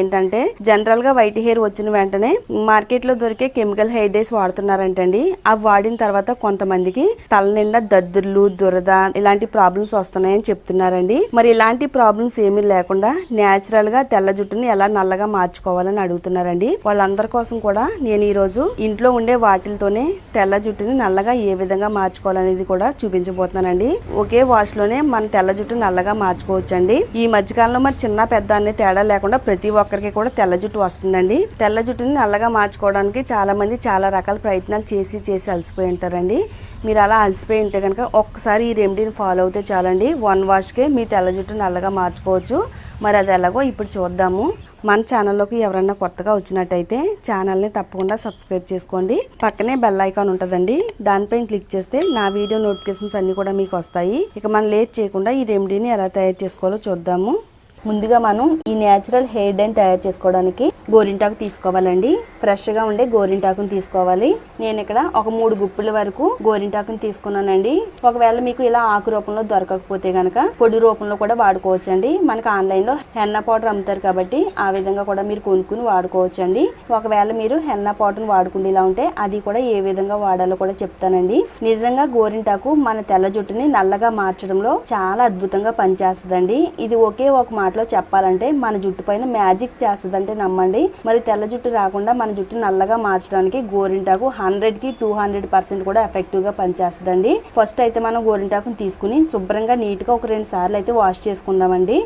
ఏంటంటే జనరల్గా white hair వచ్చిన వెంటనే మార్కెట్లో దొరికే కెమికల్ హెయిర్ డేస్ వాడుతున్నారంటండి. అవి వాడిన తర్వాత కొంతమందికి తల నిండా దద్దుర్లు దురద ఇలాంటి ప్రాబ్లమ్స్ వస్తున్నాయని చెప్తున్నారండి. మరి ఇలాంటి ప్రాబ్లమ్స్ ఏమీ లేకుండా న్యాచురల్గా తెల్ల జుట్టుని ఎలా నల్లగా మార్చుకోవాలని అడుగుతున్నారండి. వాళ్ళందరి కోసం కూడా నేను ఈ రోజు ఇంట్లో ఉండే వాటిలతోనే తెల్ల జుట్టుని నల్లగా ఏ విధంగా మార్చుకోవాలనేది కూడా చూపించబోతున్నానండి. ఒకే వాష్లోనే మన తెల్ల జుట్టు నల్లగా మార్చుకోవచ్చండి. ఈ మధ్యకాలంలో మరి చిన్న పెద్ద అనే తేడా లేకుండా ప్రతి ఒక్కరికి కూడా తెల్ల జుట్టు వస్తుందండి. తెల్ల జుట్టుని నల్లగా మార్చుకోవడానికి చాలామంది చాలా రకాల ప్రయత్నాలు చేసి చేసి అలసిపోయి ఉంటారండి. మీరు అలా అలసిపోయి ఉంటే కనుక ఒక్కసారి ఈ రెమెడీని ఫాలో అవుతే చాలండి. వన్ వాష్కే మీ తెల్ల జుట్టు నల్లగా మార్చుకోవచ్చు. మరి అది ఎలాగో ఇప్పుడు చూద్దాము. మన ఛానల్లోకి ఎవరన్నా కొత్తగా వచ్చినట్టయితే ఛానల్ని తప్పకుండా సబ్స్క్రైబ్ చేసుకోండి. పక్కనే బెల్ ఐకాన్ ఉంటుందండి. దానిపైన క్లిక్ చేస్తే నా వీడియో నోటిఫికేషన్స్ అన్నీ కూడా మీకు వస్తాయి. ఇక మనం లేట్ చేయకుండా ఈ రెమెడీని ఎలా తయారు చేసుకోవాలో చూద్దాము. ముందుగా మనం ఈ నేచురల్ హెయిర్ డైన్ తయారు చేసుకోవడానికి గోరింటాకు తీసుకోవాలండి. ఫ్రెష్గా ఉండే గోరింటాకుని తీసుకోవాలి. నేను ఇక్కడ ఒక మూడు గుప్పుల వరకు గోరింటాకుని తీసుకున్నానండి. ఒకవేళ మీకు ఇలా ఆకు రూపంలో దొరకకపోతే గనక పొడి రూపంలో కూడా వాడుకోవచ్చండి. మనకు ఆన్లైన్లో హెన్న పౌడర్ అమ్ముతారు కాబట్టి ఆ విధంగా కూడా మీరు కొనుక్కుని వాడుకోవచ్చండి. ఒకవేళ మీరు హెన్న పౌడర్ని వాడుకుండేలా ఉంటే అది కూడా ఏ విధంగా వాడాలో కూడా చెప్తానండి. నిజంగా గోరింటాకు మన తెల్ల జుట్టుని నల్లగా మార్చడంలో చాలా అద్భుతంగా పనిచేస్తుందండి. ఇది ఒకే ఒక మాటలో చెప్పాలంటే మన జుట్టు పైన మ్యాజిక్ చేస్తుందంటే నమ్మండి. మరి తెల్ల జుట్టు రాకుండా మన జుట్టు నల్లగా మార్చడానికి గోరింటాకు హండ్రెడ్కి టూ హండ్రెడ్ పర్సెంట్ కూడా ఎఫెక్టివ్గా పనిచేస్తుందండి. ఫస్ట్ అయితే మనం గోరింటాకుని తీసుకుని శుభ్రంగా నీట్గా ఒక రెండు సార్లు అయితే వాష్ చేసుకుందామండి.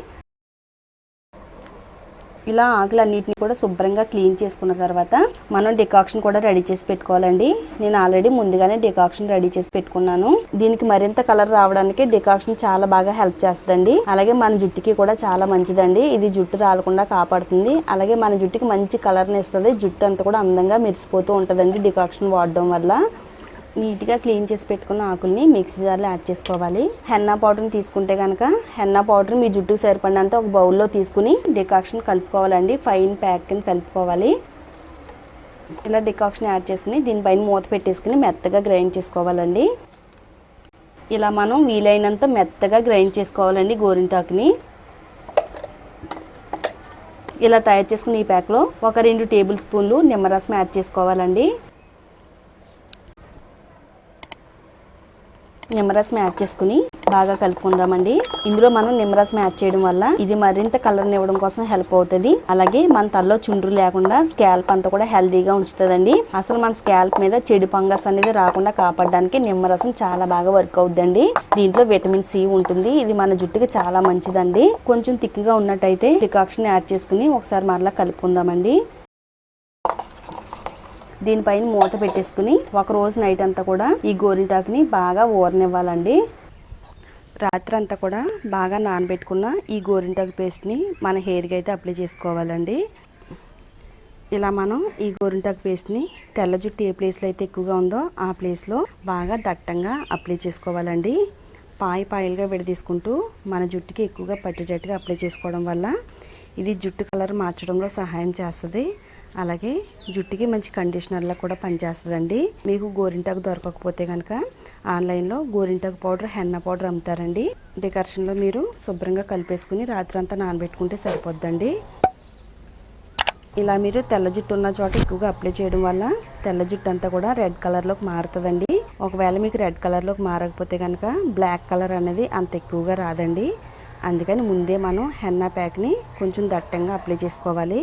ఇలా ఆకులన్నిటిని కూడా శుభ్రంగా క్లీన్ చేసుకున్న తర్వాత మనం డికాక్షన్ కూడా రెడీ చేసి పెట్టుకోవాలండి. నేను ఆల్రెడీ ముందుగానే డికాక్షన్ రెడీ చేసి పెట్టుకున్నాను. దీనికి మరింత కలర్ రావడానికి డికాక్షన్ చాలా బాగా హెల్ప్ చేస్తుందండి. అలాగే మన జుట్టుకి కూడా చాలా మంచిదండి. ఇది జుట్టు రాలకుండా కాపాడుతుంది. అలాగే మన జుట్టుకి మంచి కలర్ని ఇస్తుంది. జుట్టు అంతా కూడా అందంగా మెరిసిపోతూ ఉంటుందండి డికాక్షన్ వాడడం వల్ల. నీట్గా క్లీన్ చేసి పెట్టుకున్న ఆకుల్ని మిక్సీ జార్లో యాడ్ చేసుకోవాలి. హెన్నా పౌడర్ని తీసుకుంటే కనుక హెన్నా పౌడర్ మీ జుట్టుకు సరిపడినంత ఒక బౌల్లో తీసుకుని డికాక్షన్ కలుపుకోవాలండి. ఫైన్ ప్యాక్ కింద కలుపుకోవాలి. ఇలా డికాక్షన్ యాడ్ చేసుకుని దీనిపైన మూత పెట్టేసుకుని మెత్తగా గ్రైండ్ చేసుకోవాలండి. ఇలా మనం వీలైనంత మెత్తగా గ్రైండ్ చేసుకోవాలండి గోరింటాకుని. ఇలా తయారు చేసుకుని ఈ ప్యాక్లో ఒక రెండు టేబుల్ స్పూన్లు నిమ్మరసం యాడ్ చేసుకోవాలండి. నిమ్మరసం యాడ్ చేసుకుని బాగా కలుపుకుందామండి. ఇందులో మనం నిమ్మరసం యాడ్ చేయడం వల్ల ఇది మరింత కలర్ ఇవ్వడం కోసం హెల్ప్ అవుతుంది. అలాగే మన తలలో చుండ్రు లేకుండా స్కాల్ప్ అంతా కూడా హెల్దీగా ఉంచుతుందండి. అసలు మన స్కాల్ప్ మీద చెడు ఫంగస్ అనేది రాకుండా కాపాడడానికి నిమ్మరసం చాలా బాగా వర్క్ అవుతుందండి దీంట్లో విటమిన్ సి ఉంటుంది. ఇది మన జుట్టుకి చాలా మంచిదండి. కొంచెం థిక్గా ఉన్నట్టయితే డికాక్షన్ యాడ్ చేసుకుని ఒకసారి మరలా కలుపుకుందామండి. దీనిపైన మూత పెట్టేసుకుని ఒక రోజు నైట్ అంతా కూడా ఈ గోరింటాకుని బాగా ఊరనివ్వాలండి. రాత్రి అంతా కూడా బాగా నానబెట్టుకున్న ఈ గోరింటాకు పేస్ట్ని మన హెయిర్కి అయితే అప్లై చేసుకోవాలండి. ఇలా మనం ఈ గోరింటాకు పేస్ట్ని తెల్ల జుట్టు ఏ ప్లేస్లో అయితే ఎక్కువగా ఉందో ఆ ప్లేస్లో బాగా దట్టంగా అప్లై చేసుకోవాలండి. పాయి పాయలుగా విడదీసుకుంటూ మన జుట్టుకి ఎక్కువగా పట్టేటట్టుగా అప్లై చేసుకోవడం వల్ల ఇది జుట్టు కలర్ మార్చడంలో సహాయం చేస్తుంది. అలాగే జుట్టుకి మంచి కండిషనర్లా కూడా పనిచేస్తుందండి. మీకు గోరింటాకు దొరకకపోతే కనుక ఆన్లైన్లో గోరింటాకు పౌడర్ హెన్న పౌడర్ అమ్ముతారండి. డెకరేషన్లో మీరు శుభ్రంగా కలిపేసుకుని రాత్రి అంతా నానబెట్టుకుంటే సరిపోద్దండి. ఇలా మీరు తెల్ల జుట్టు ఉన్న చోట ఎక్కువగా అప్లై చేయడం వల్ల తెల్ల జుట్టు అంతా కూడా రెడ్ కలర్లోకి మారుతుందండి. ఒకవేళ మీకు రెడ్ కలర్లోకి మారకపోతే కనుక బ్లాక్ కలర్ అనేది అంత ఎక్కువగా రాదండి. అందుకని ముందే మనం హెన్నా ప్యాక్ని కొంచెం దట్టంగా అప్లై చేసుకోవాలి.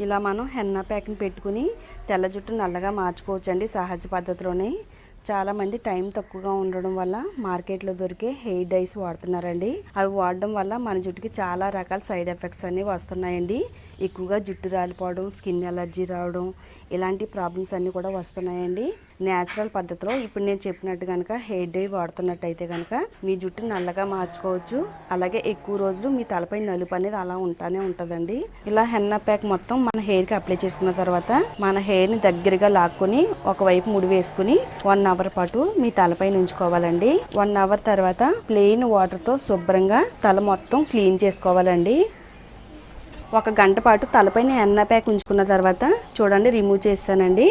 ఇలా మనం హెన్నా ప్యాక్ని పెట్టుకుని తెల్ల జుట్టు నల్లగా మార్చుకోవచ్చండి సహజ పద్ధతిలోనే. చాలామంది టైం తక్కువగా ఉండడం వల్ల మార్కెట్లో దొరికే హెయిర్ డైస్ వాడుతున్నారండి. అవి వాడడం వల్ల మన జుట్టుకి చాలా రకాల సైడ్ ఎఫెక్ట్స్ అన్నీ వస్తున్నాయండి. ఎక్కువగా జుట్టు రాలిపోవడం స్కిన్ ఎలర్జీ రావడం ఇలాంటి ప్రాబ్లమ్స్ అన్నీ కూడా వస్తున్నాయండి. న్యాచురల్ పద్ధతిలో ఇప్పుడు నేను చెప్పినట్టు కనుక హెయిర్ డై వాడుతున్నట్టయితే కనుక మీ జుట్టు నల్లగా మార్చుకోవచ్చు. అలాగే ఎక్కువ రోజులు మీ తలపై నలుపు అనేది అలా ఉంటానే ఉంటుందండి. ఇలా హెన్నా ప్యాక్ మొత్తం మన హెయిర్కి అప్లై చేసుకున్న తర్వాత మన హెయిర్ని దగ్గరగా లాక్కొని ఒకవైపు ముడి వేసుకుని వన్ అవర్ పాటు మీ తలపై నుంచుకోవాలండి వన్ అవర్ తర్వాత ప్లెయిన్ వాటర్తో శుభ్రంగా తల మొత్తం క్లీన్ చేసుకోవాలండి. ఒక గంట పాటు తలపైన ఎన్న ప్యాక్ ఉంచుకున్న తర్వాత చూడండి రిమూవ్ చేస్తానండి.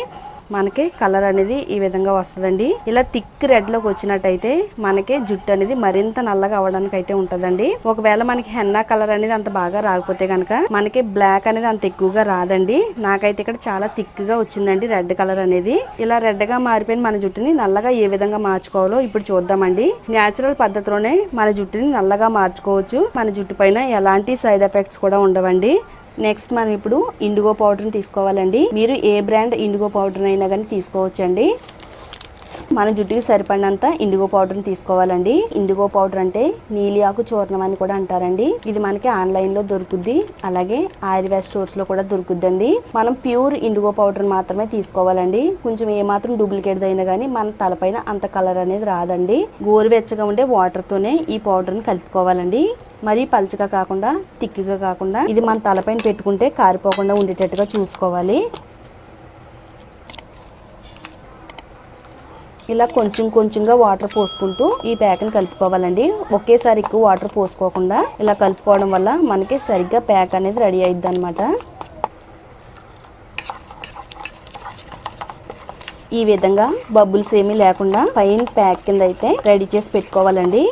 మనకి కలర్ అనేది ఈ విధంగా వస్తుందండి. ఇలా థిక్ రెడ్లోకి వచ్చినట్టయితే మనకి జుట్టు అనేది మరింత నల్లగా అవడానికి అయితే ఉంటదండి. ఒకవేళ మనకి హెన్నా కలర్ అనేది అంత బాగా రాకపోతే కనుక మనకి బ్లాక్ అనేది అంత ఎక్కువగా రాదండి. నాకైతే ఇక్కడ చాలా థిక్గా వచ్చిందండి రెడ్ కలర్ అనేది. ఇలా రెడ్గా మారిపోయిన మన జుట్టుని నల్లగా ఏ విధంగా మార్చుకోవాలో ఇప్పుడు చూద్దామండి. న్యాచురల్ పద్ధతిలోనే మన జుట్టుని నల్లగా మార్చుకోవచ్చు. మన జుట్టు పైన ఎలాంటి సైడ్ ఎఫెక్ట్స్ కూడా ఉండవండి. నెక్స్ట్ మనం ఇప్పుడు ఇండిగో పౌడర్ని తీసుకోవాలండి. మీరు ఏ బ్రాండ్ ఇండిగో పౌడర్ అయినా కానీ తీసుకోవచ్చండి. మన జుట్టుకి సరిపడినంత ఇండిగో పౌడర్ని తీసుకోవాలండి. ఇండిగో పౌడర్ అంటే నీలి ఆకు చూర్ణం అని కూడా అంటారండి. ఇది మనకి ఆన్లైన్లో దొరుకుద్ది. అలాగే ఆయుర్వేద స్టోర్స్లో కూడా దొరుకుద్దండి. మనం ప్యూర్ ఇండిగో పౌడర్ మాత్రమే తీసుకోవాలండి. కొంచెం ఏమాత్రం డూప్లికేట్ అయినా కానీ మన తలపైన అంత కలర్ అనేది రాదండి. గోరువెచ్చగా ఉండే వాటర్ తోనే ఈ పౌడర్ని కలుపుకోవాలండి. మరీ పలుచగా కాకుండా తిక్కిగా కాకుండా ఇది మన తలపైన పెట్టుకుంటే కారిపోకుండా ఉండేటట్టుగా చూసుకోవాలి. ఇలా కొంచెం కొంచెంగా వాటర్ పోసుకుంటూ ఈ ప్యాక్ని కలుపుకోవాలండి. ఒకేసారి ఎక్కువ వాటర్ పోసుకోకుండా ఇలా కలుపుకోవడం వల్ల మనకి సరిగ్గా ప్యాక్ అనేది రెడీ అయిద్ది అనమాట ఈ విధంగా బబుల్స్ ఏమీ లేకుండా పైన ప్యాక్ కింద అయితే రెడీ చేసి పెట్టుకోవాలండి.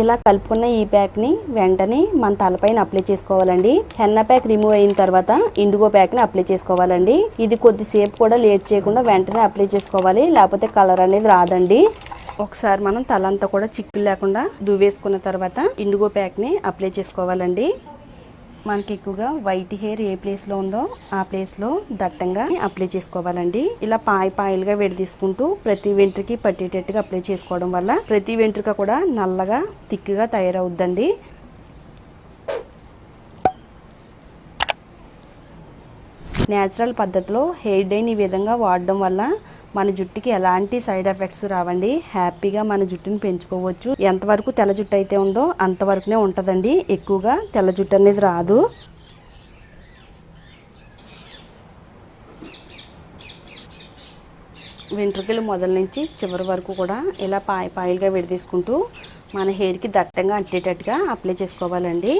ఇలా కలుపుకున్న ఈ ప్యాక్ని వెంటనే మన తలపైన అప్లై చేసుకోవాలండి. హెన్న ప్యాక్ రిమూవ్ అయిన తర్వాత ఇండిగో ప్యాక్ని అప్లై చేసుకోవాలండి. ఇది కొద్దిసేపు కూడా లేట్ చేయకుండా వెంటనే అప్లై చేసుకోవాలి. లేకపోతే కలర్ అనేది రాదండి. ఒకసారి మనం తలంతా కూడా చిక్కులు లేకుండా దువ్వేసుకున్న తర్వాత ఇండిగో ప్యాక్ని అప్లై చేసుకోవాలండి. మనకి ఎక్కువగా వైట్ హెయిర్ ఏ ప్లేస్లో ఉందో ఆ ప్లేస్లో దట్టంగా అప్లై చేసుకోవాలండి. ఇలా పాయి పాయలుగా విడదీసుకుంటూ ప్రతి వెంట్రుకి పట్టేటట్టుగా అప్లై చేసుకోవడం వల్ల ప్రతి వెంట్రుక కూడా నల్లగా తిక్కుగా తయారవుద్దండి. నేచురల్ పద్ధతిలో హెయిర్ డైన్ ఈ విధంగా వాడడం వల్ల మన జుట్టుకి ఎలాంటి సైడ్ ఎఫెక్ట్స్ రావండి. హ్యాపీగా మన జుట్టుని పెంచుకోవచ్చు. ఎంతవరకు తెల్ల జుట్టు అయితే ఉందో అంతవరకునే ఉంటుందండి. ఎక్కువగా తెల్ల జుట్టు అనేది రాదు. వెంట్రుకలు మొదల నుంచి చివరి వరకు కూడా ఇలా పాయ పాయలుగా విడదీసుకుంటూ మన హెయిర్కి దట్టంగా అంటేటట్టుగా అప్లై చేసుకోవాలండి.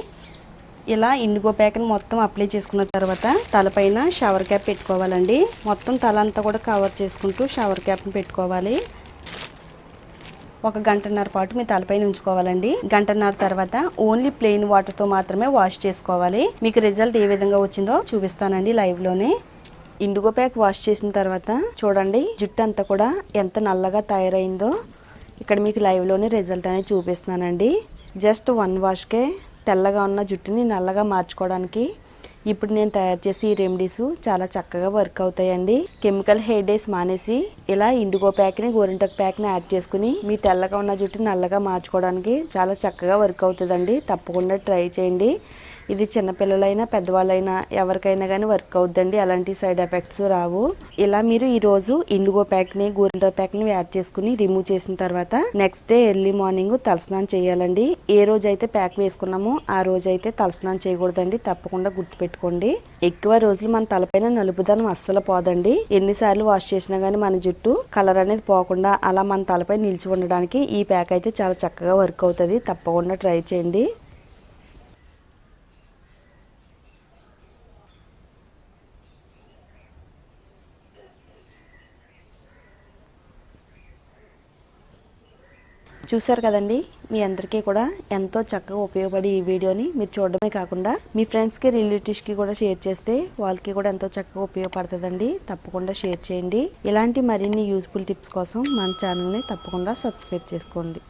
ఇలా ఇండిగో ప్యాక్ని మొత్తం అప్లై చేసుకున్న తర్వాత తలపైన షవర్ క్యాప్ పెట్టుకోవాలండి. మొత్తం తల అంతా కూడా కవర్ చేసుకుంటూ షవర్ క్యాప్ని పెట్టుకోవాలి. ఒక గంటన్నర పాటు మీ తలపైన ఉంచుకోవాలండి. గంటన్నర తర్వాత ఓన్లీ ప్లెయిన్ వాటర్తో మాత్రమే వాష్ చేసుకోవాలి. మీకు రిజల్ట్ ఏ విధంగా వచ్చిందో చూపిస్తానండి లైవ్లోనే. ఇండిగో ప్యాక్ వాష్ చేసిన తర్వాత చూడండి జుట్టు అంతా కూడా ఎంత నల్లగా తయారైందో. ఇక్కడ మీకు లైవ్లోనే రిజల్ట్ అనేది చూపిస్తున్నానండి. జస్ట్ వన్ వాష్కే తెల్లగా ఉన్న జుట్టుని నల్లగా మార్చుకోవడానికి ఇప్పుడు నేను తయారు చేసి ఈ రెమెడీస్ చాలా చక్కగా వర్క్ అవుతాయండి. కెమికల్ హెయిర్ డేస్ మానేసి ఇలా ఇండిగో ప్యాక్ని గోరింటక్ ప్యాక్ని యాడ్ చేసుకుని మీ తెల్లగా ఉన్న జుట్టుని నల్లగా మార్చుకోవడానికి చాలా చక్కగా వర్క్ అవుతుందండి. తప్పకుండా ట్రై చేయండి. ఇది చిన్నపిల్లలైనా పెద్దవాళ్ళైనా ఎవరికైనా కానీ వర్క్ అవుద్దండి. అలాంటి సైడ్ ఎఫెక్ట్స్ రావు. ఇలా మీరు ఈ రోజు ఇండిగో ప్యాక్ని గోరింటో ప్యాక్ని యాడ్ చేసుకుని రిమూవ్ చేసిన తర్వాత నెక్స్ట్ డే ఎర్లీ మార్నింగ్ తలస్నానం చేయాలండి. ఏ రోజు అయితే ప్యాక్ వేసుకున్నామో ఆ రోజు అయితే తలస్నానం చేయకూడదండి. తప్పకుండా గుర్తుపెట్టుకోండి. ఎక్కువ రోజులు మన తలపైన నలుపుదనం అస్సలు పోదండి. ఎన్నిసార్లు వాష్ చేసినా కానీ మన జుట్టు కలర్ అనేది పోకుండా అలా మన తలపై నిలిచి ఉండడానికి ఈ ప్యాక్ అయితే చాలా చక్కగా వర్క్ అవుతుంది. తప్పకుండా ట్రై చేయండి. చూశారు కదండి? మీ అందరికీ కూడా ఎంతో చక్కగా ఉపయోగపడి ఈ వీడియోని మీరు చూడడమే కాకుండా మీ ఫ్రెండ్స్కి రిలేటివ్స్కి కూడా షేర్ చేస్తే వాళ్ళకి కూడా ఎంతో చక్కగా ఉపయోగపడుతుందండి. తప్పకుండా షేర్ చేయండి. ఇలాంటి మరిన్ని యూస్ఫుల్ టిప్స్ కోసం మన ఛానల్ని తప్పకుండా సబ్స్క్రైబ్ చేసుకోండి.